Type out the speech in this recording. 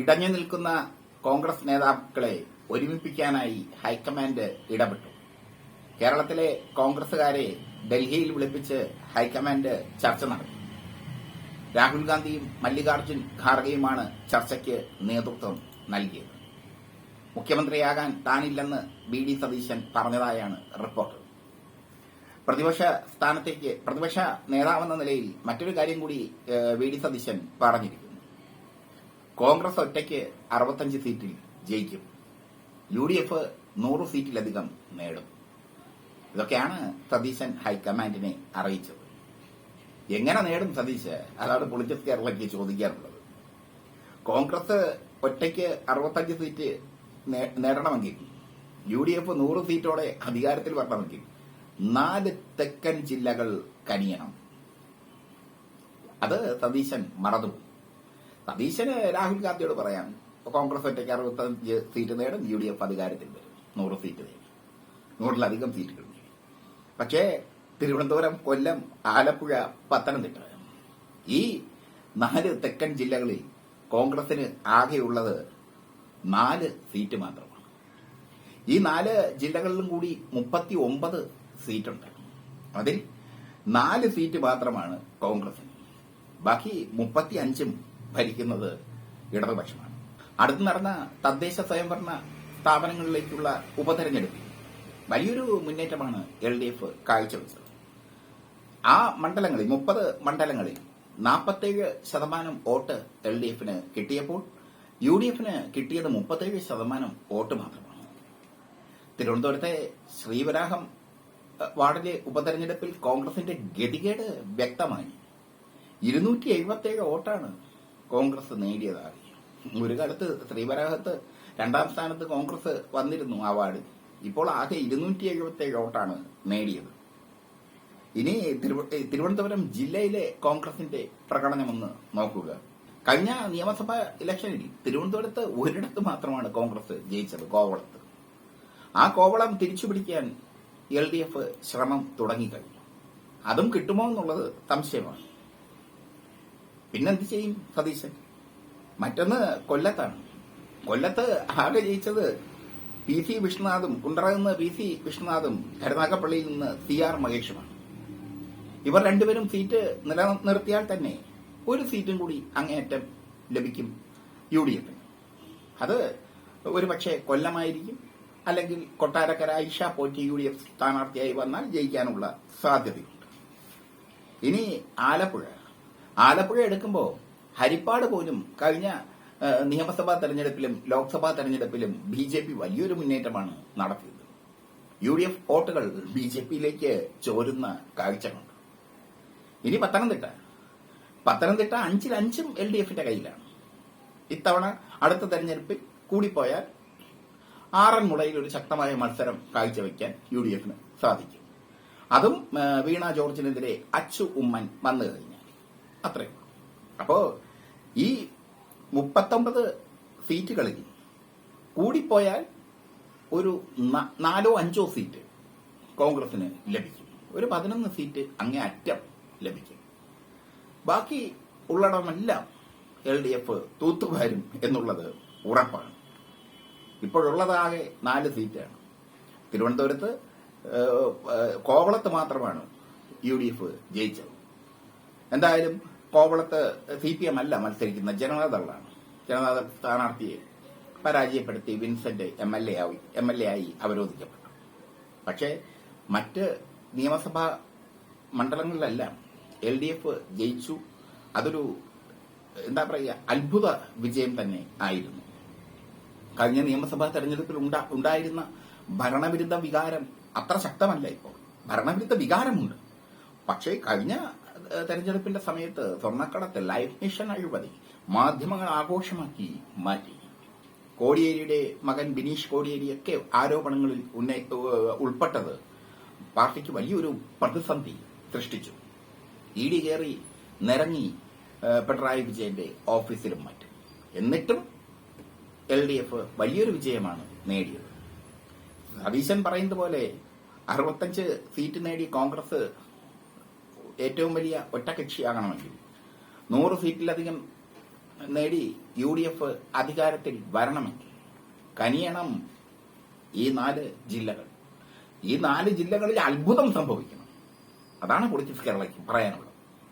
ഇടഞ്ഞു നിൽക്കുന്ന കോൺഗ്രസ് നേതാക്കളെ ഒരുമിപ്പിക്കാനായി ഹൈക്കമാൻഡ് ഇടപെട്ടു. കേരളത്തിലെ കോൺഗ്രസുകാരെ ഡൽഹിയിൽ വിളിപ്പിച്ച് ഹൈക്കമാൻഡ് ചർച്ച നടത്തി. രാഹുൽ ഗാന്ധിയും മല്ലികാർജുൻ ഖാർഗെയുമാണ് ചർച്ചയ്ക്ക് നേതൃത്വം നൽകിയത്. മുഖ്യമന്ത്രിയാകാൻ താനില്ലെന്ന് ബി ഡി സതീശൻ പറഞ്ഞതായാണ് റിപ്പോർട്ട്. പ്രതിപക്ഷ സ്ഥാനത്തേക്ക് പ്രതിപക്ഷ നേതാവെന്ന നിലയിൽ മറ്റൊരു കാര്യം കൂടി വി ഡി സതീശൻ പറഞ്ഞിരിക്കുന്നു. കോൺഗ്രസ് ഒറ്റയ്ക്ക് അറുപത്തഞ്ച് സീറ്റിൽ ജയിക്കും. യു ഡി എഫ് നൂറ് സീറ്റിലധികം നേടും. ഇതൊക്കെയാണ് സതീശൻ ഹൈക്കമാൻഡിനെ അറിയിച്ചത്. എങ്ങനെ നേടും സതീശ്? അതാണ് പൊളിറ്റിക്സ് കേരളയ്ക്ക് ചോദിക്കാറുള്ളത് കോൺഗ്രസ് ഒറ്റയ്ക്ക് അറുപത്തഞ്ച് സീറ്റ് നേടണമെങ്കിൽ യു ഡി എഫ് നൂറ് സീറ്റോടെ അധികാരത്തിൽ വരണമെങ്കിൽ നാല് തെക്കൻ ജില്ലകൾ കനിയണം. അത് സതീശൻ മറന്നു സതീശന് രാഹുൽ ഗാന്ധിയോട് പറയാം കോൺഗ്രസ് ഒറ്റയ്ക്ക് അറുപത്തഞ്ച് സീറ്റ് നേടും യു ഡി എഫ് അധികാരത്തിൽ വരും. നൂറ് സീറ്റ് നേടും. നൂറിലധികം സീറ്റുകൾ നേടും. പക്ഷേ തിരുവനന്തപുരം കൊല്ലം ആലപ്പുഴ പത്തനംതിട്ട ഈ നാല് തെക്കൻ ജില്ലകളിൽ കോൺഗ്രസിന് ആകെയുള്ളത് നാല് സീറ്റ് മാത്രമാണ്. ഈ നാല് ജില്ലകളിലും കൂടി മുപ്പത്തി ഒമ്പത് സീറ്റുണ്ട്. അതിൽ നാല് സീറ്റ് മാത്രമാണ് കോൺഗ്രസിന്. ബാക്കി മുപ്പത്തി അഞ്ചും ഭരിക്കുന്നത് ഇടതുപക്ഷമാണ്. അടുത്ത് നടന്ന തദ്ദേശ സ്വയംഭരണ സ്ഥാപനങ്ങളിലേക്കുള്ള ഉപതെരഞ്ഞെടുപ്പിൽ വലിയൊരു മുന്നേറ്റമാണ് എൽ ഡി എഫ് കാഴ്ചവെച്ചത്. ആ മണ്ഡലങ്ങളിൽ മുപ്പത് മണ്ഡലങ്ങളിൽ നാൽപ്പത്തേഴ് ശതമാനം വോട്ട് എൽ ഡി എഫിന് കിട്ടിയപ്പോൾ യു ഡി എഫിന് കിട്ടിയത് മുപ്പത്തേഴ് ശതമാനം വോട്ട് മാത്രമാണ്. തിരുവനന്തപുരത്തെ ശ്രീവരാഹം വാർഡിലെ ഉപതെരഞ്ഞെടുപ്പിൽ കോൺഗ്രസിന്റെ ഗതികേട് വ്യക്തമായി. ഇരുന്നൂറ്റി എഴുപത്തേഴ് വോട്ടാണ് കോൺഗ്രസ് നേടിയതാണ്. ഒരു കാലത്ത് ശ്രീവരാഹത്ത് രണ്ടാം സ്ഥാനത്ത് കോൺഗ്രസ് വന്നിരുന്നു അവാർഡ്. ഇപ്പോൾ ആകെ ഇരുന്നൂറ്റി എഴുപത്തേഴ് വോട്ടാണ് നേടിയത്. ഇനി തിരുവ- തിരുവനന്തപുരം ജില്ലയിലെ കോൺഗ്രസിന്റെ പ്രകടനമൊന്ന് നോക്കുക. കഴിഞ്ഞ നിയമസഭാ ഇലക്ഷനിൽ തിരുവനന്തപുരത്ത് ഒരിടത്ത് മാത്രമാണ് കോൺഗ്രസ് ജയിച്ചത് കോവളത്ത്. ആ കോവളം തിരിച്ചുപിടിക്കാൻ എൽ ഡി എഫ് ശ്രമം തുടങ്ങിക്കഴിഞ്ഞു അതും കിട്ടുമോ എന്നുള്ളത് സംശയമാണ്. പിന്നെന്ത് ചെയ്യും സതീശൻ? മറ്റൊന്ന് കൊല്ലത്താണ്. കൊല്ലത്ത് ആകെ ജയിച്ചത് പി സി വിഷ്ണുനാഥും കുണ്ടറ നിന്ന് പി സി വിഷ്ണുനാഥും കരുനാഗപ്പള്ളിയിൽ നിന്ന് സി ആർ മഹേഷുമാണ്. ഇവർ രണ്ടുപേരും സീറ്റ് നിലനിർത്തിയാൽ തന്നെ ഒരു സീറ്റും കൂടി അങ്ങേയറ്റം ലഭിക്കും യു ഡി എഫിന്. അത് ഒരുപക്ഷെ കൊല്ലമായിരിക്കും അല്ലെങ്കിൽ Kottarakkara Aisha Potty U D F സ്ഥാനാർത്ഥിയായി വന്നാൽ ജയിക്കാനുള്ള സാധ്യതയുണ്ട്. ഇനി ആലപ്പുഴ. ആലപ്പുഴ എടുക്കുമ്പോൾ ഹരിപ്പാട് പോലും കഴിഞ്ഞ നിയമസഭാ തെരഞ്ഞെടുപ്പിലും ലോക്സഭാ തെരഞ്ഞെടുപ്പിലും ബി ജെ പി വലിയൊരു മുന്നേറ്റമാണ് നടത്തിയത്. യു ഡി എഫ് വോട്ടുകൾ ബി ജെ പിയിലേക്ക് ചോരുന്ന കാഴ്ചകളുണ്ട്. ഇനി പത്തനംതിട്ട. പത്തനംതിട്ട അഞ്ചിൽ അഞ്ചും എൽ ഡി എഫിന്റെ കയ്യിലാണ്. ഇത്തവണ അടുത്ത തെരഞ്ഞെടുപ്പിൽ കൂടിപ്പോയാൽ ആറന്മുളയിൽ ഒരു ശക്തമായ മത്സരം കാഴ്ചവെക്കാൻ യു ഡി എഫിന് സാധിക്കും. അതും വീണ ജോർജിനെതിരെ അച്ചു ഉമ്മൻ വന്നു കഴിഞ്ഞാൽ അത്രയും. അപ്പോ ഈ മുപ്പത്തൊമ്പത് സീറ്റുകളിൽ കൂടിപ്പോയാൽ ഒരു നാലോ അഞ്ചോ സീറ്റ് കോൺഗ്രസിന് ലഭിക്കും. ഒരു പതിനൊന്ന് സീറ്റ് അങ്ങേ അറ്റം ലഭിക്കും. ബാക്കി ഉള്ളടമെല്ലാം എൽ ഡി എഫ് തൂത്തുവാരും എന്നുള്ളത് ഉറപ്പാണ്. ഇപ്പോഴുള്ളതാകെ നാല് സീറ്റാണ്. തിരുവനന്തപുരത്ത് കോവളത്ത് മാത്രമാണ് യു ഡി എഫ് ജയിച്ചത്. എന്തായാലും കോവളത്ത് സി പി എം അല്ല മത്സരിക്കുന്നത് ജനതാദളാണ്. ജനതാദൾ സ്ഥാനാർത്ഥിയെ പരാജയപ്പെടുത്തി വിൻസെന്റ് എം എൽ എ ആയി എം എൽ എ ആയി അവരോധിക്കപ്പെട്ടു. പക്ഷേ മറ്റ് നിയമസഭാ മണ്ഡലങ്ങളിലെല്ലാം എൽ ഡി എഫ് ജയിച്ചു. അതൊരു എന്താ പറയുക അത്ഭുത വിജയം തന്നെ ആയിരുന്നു. കഴിഞ്ഞ നിയമസഭാ തെരഞ്ഞെടുപ്പിൽ ഉണ്ടായിരുന്ന ഭരണവിരുദ്ധ വികാരം അത്ര ശക്തമല്ല ഇപ്പോൾ. ഭരണവിരുദ്ധ വികാരമുണ്ട്. പക്ഷേ കഴിഞ്ഞ തെരഞ്ഞെടുപ്പിന്റെ സമയത്ത് സ്വർണക്കടത്ത് ലൈഫ് മിഷൻ അഴിമതി മാധ്യമങ്ങൾ ആഘോഷമാക്കി മാറ്റി. കോടിയേരിയുടെ മകൻ ബിനീഷ് കോടിയേരിയൊക്കെ ആരോപണങ്ങളിൽ ഉൾപ്പെട്ടത് പാർട്ടിക്ക് വലിയൊരു പ്രതിസന്ധി സൃഷ്ടിച്ചു. ഇ ഡി കയറി നിരങ്ങി പിണറായി വിജയന്റെ ഓഫീസിലും മറ്റും. എന്നിട്ടും എൽ ഡി എഫ് വലിയൊരു വിജയമാണ് നേടിയത്. സതീശൻ പറയുന്നത് പോലെ അറുപത്തഞ്ച് സീറ്റ് നേടി കോൺഗ്രസ് ഏറ്റവും വലിയ ഒറ്റകക്ഷിയാകണമെങ്കിൽ നൂറ് സീറ്റിലധികം നേടി യു ഡി എഫ് അധികാരത്തിൽ വരണമെങ്കിൽ കനിയണം ഈ നാല് ജില്ലകൾ. ഈ നാല് ജില്ലകളിൽ അത്ഭുതം സംഭവിക്കണം. അതാണ് പൊളിറ്റിക്സ് കേരളയ്ക്ക് പറയാനുള്ളത്.